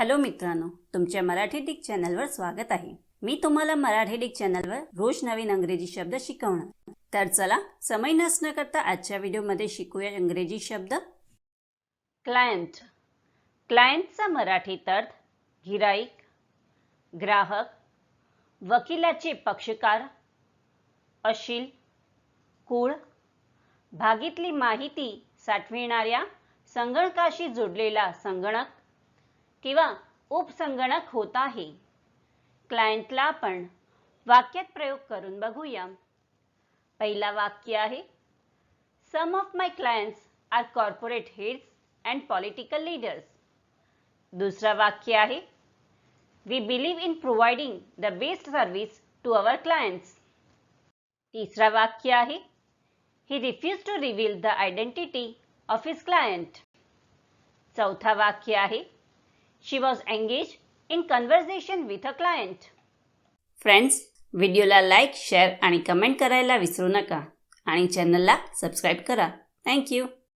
Hello मित्रांनो तुमच्या Marathi Dick चॅनलवर स्वागत आहे. मी तुम्हाला मराठी डिक चॅनलवर रोज नवीन अंग्रेजी शब्द शिकवणार. तर चला समय नसणं करता आजच्या व्हिडिओमध्ये शिकूया इंग्रजी शब्द. क्लायंट क्लायंटचा मराठीत अर्थ गिराईक ग्राहक वकिलाचे पक्षकार अशील कुळ भागीतली माहिती साठविणाऱ्या संगणकाशी जोडलेला संगणक किंवा उपसंगणक होत आहे. क्लायंटला आपण वाक्यात प्रयोग करून बघूया. पहिला वाक्य आहे some of my clients are corporate heads and political leaders दुसरा वाक्य आहे we believe in providing the best service to our clients तिसरा वाक्य आहे he refuse to reveal the identity of his client चौथा वाक्य आहे she was engage in conversation with a client friends व्हिडिओला लाईक शेअर आणि कमेंट करायला विसरू नका. आणि चॅनलला सबस्क्राईब करा. थँक्यू